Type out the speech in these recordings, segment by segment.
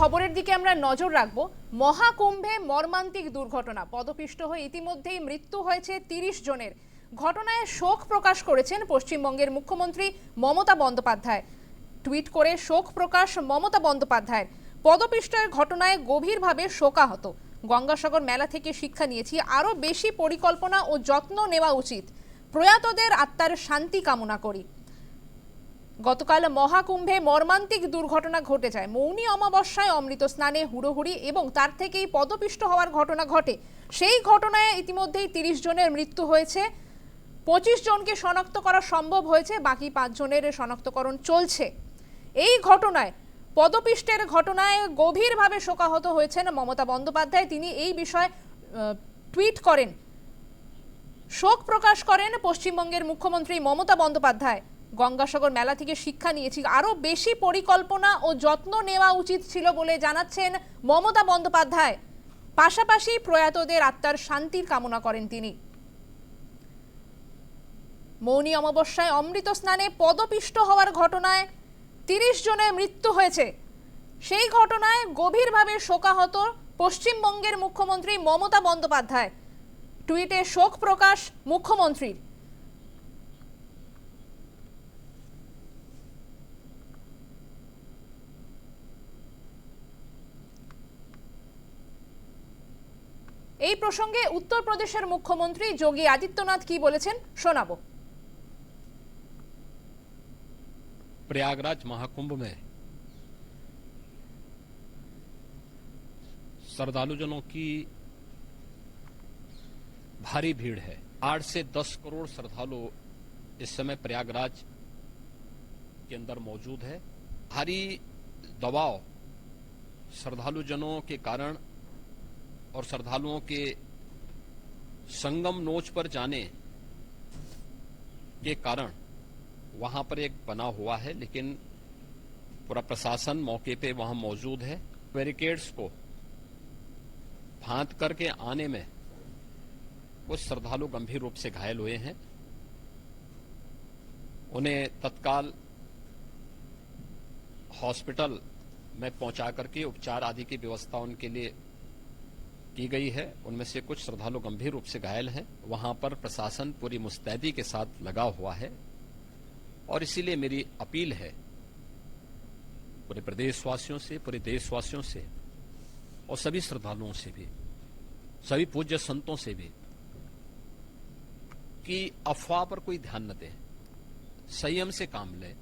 খবরের দিকে আমরা নজর রাখব। মহাকুম্ভে মর্মান্তিক দুর্ঘটনা। পদপিষ্ট হয়ে ইতিমধ্যেই মৃত্যু হয়েছে তিরিশ জনের। ঘটনায় শোক প্রকাশ করেছেন পশ্চিমবঙ্গের মুখ্যমন্ত্রী মমতা বন্দ্যোপাধ্যায়। টুইট করে শোক প্রকাশ মমতা বন্দ্যোপাধ্যায়ের। পদপিষ্টের ঘটনায় গভীরভাবে শোকাহত। গঙ্গাসাগর মেলা থেকে শিক্ষা নিয়েছি, আরও বেশি পরিকল্পনা ও যত্ন নেওয়া উচিত। প্রয়াতদের আত্মার শান্তি কামনা করি। গতকাল মহাকুম্ভে মর্মান্তিক দুর্ঘটনা ঘটে যায়। মৌনী অমাবস্যায় অমৃত স্নানে হুড়োহুড়ি এবং তার থেকেই পদপিষ্ট হওয়ার ঘটনা ঘটে। সেই ঘটনায় ইতিমধ্যেই তিরিশ জনের মৃত্যু হয়েছে। পঁচিশ জনকে শনাক্ত করা সম্ভব হয়েছে, বাকি পাঁচজনের শনাক্তকরণ চলছে। এই ঘটনায়, পদপিষ্টের ঘটনায় গভীরভাবে শোকাহত হয়েছেন মমতা বন্দ্যোপাধ্যায়। তিনি এই বিষয়ে টুইট করেন। শোক প্রকাশ করেন পশ্চিমবঙ্গের মুখ্যমন্ত্রী মমতা বন্দ্যোপাধ্যায়। গঙ্গাসাগর মেলা থেকে শিক্ষা নিয়েছি। আরও বেশি পরিকল্পনা ও যত্ন নেওয়া উচিত ছিল বলে জানাচ্ছেন মমতা বন্দ্যোপাধ্যায়। পাশাপাশি প্রয়াতদের আত্মার শান্তির কামনা করেন তিনি। মৌনী অমাবস্যায় অমৃত স্নানে পদপিষ্ট হওয়ার ঘটনায় তিরিশ জনের মৃত্যু হয়েছে। সেই ঘটনায় গভীরভাবে শোকাহত পশ্চিমবঙ্গের মুখ্যমন্ত্রী মমতা বন্দ্যোপাধ্যায়। টুইটে শোক প্রকাশ মুখ্যমন্ত্রীর। এই প্রসঙ্গে উত্তরপ্রদেশের মুখ্যমন্ত্রী যোগী আদিত্যনাথ কি বলেছেন শোনাবো प्रयागराज महाकुंभ में श्रद्धालुजनों की भारी भीड़ है आठ से दस करोड़ श्रद्धालु इस समय प्रयागराज के अंदर मौजूद है भारी दबाव श्रद्धालुजनों के कारण और श्रद्धालुओं के संगम नोच पर जाने के कारण वहाँ पर एक बना हुआ है, लेकिन पूरा प्रशासन मौके पे वहाँ मौजूद है। बैरिकेड्स को फांद करके आने में कुछ श्रद्धालु गंभीर रूप से घायल हुए हैं। उन्हें तत्काल हॉस्पिटल में पहुँचा करके उपचार आदि की व्यवस्था उनके लिए की गई है। उनमें से कुछ श्रद्धालु गंभीर रूप से घायल हैं। वहाँ पर प्रशासन पूरी मुस्तैदी के साथ लगा हुआ है। और इसीलिए मेरी अपील है पूरे प्रदेशवासियों से, पूरे देशवासियों से और सभी श्रद्धालुओं से भी, सभी पूज्य संतों से भी कि अफवाह पर कोई ध्यान न दें, संयम से काम लें।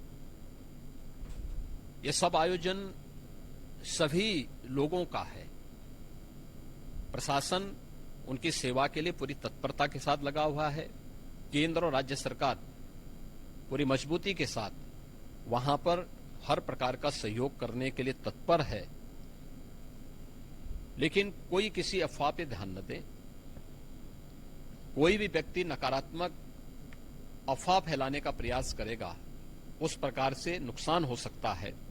यह सब आयोजन सभी लोगों का है। प्रशासन उनकी सेवा के लिए पूरी तत्परता के साथ लगा हुआ है। केंद्र और राज्य सरकार पूरी मजबूती के साथ वहाँ पर हर प्रकार का सहयोग करने के लिए तत्पर है। लेकिन कोई किसी अफवाह पे ध्यान न दे। कोई भी व्यक्ति नकारात्मक अफवाह फैलाने का प्रयास करेगा, उस प्रकार से नुकसान हो सकता है।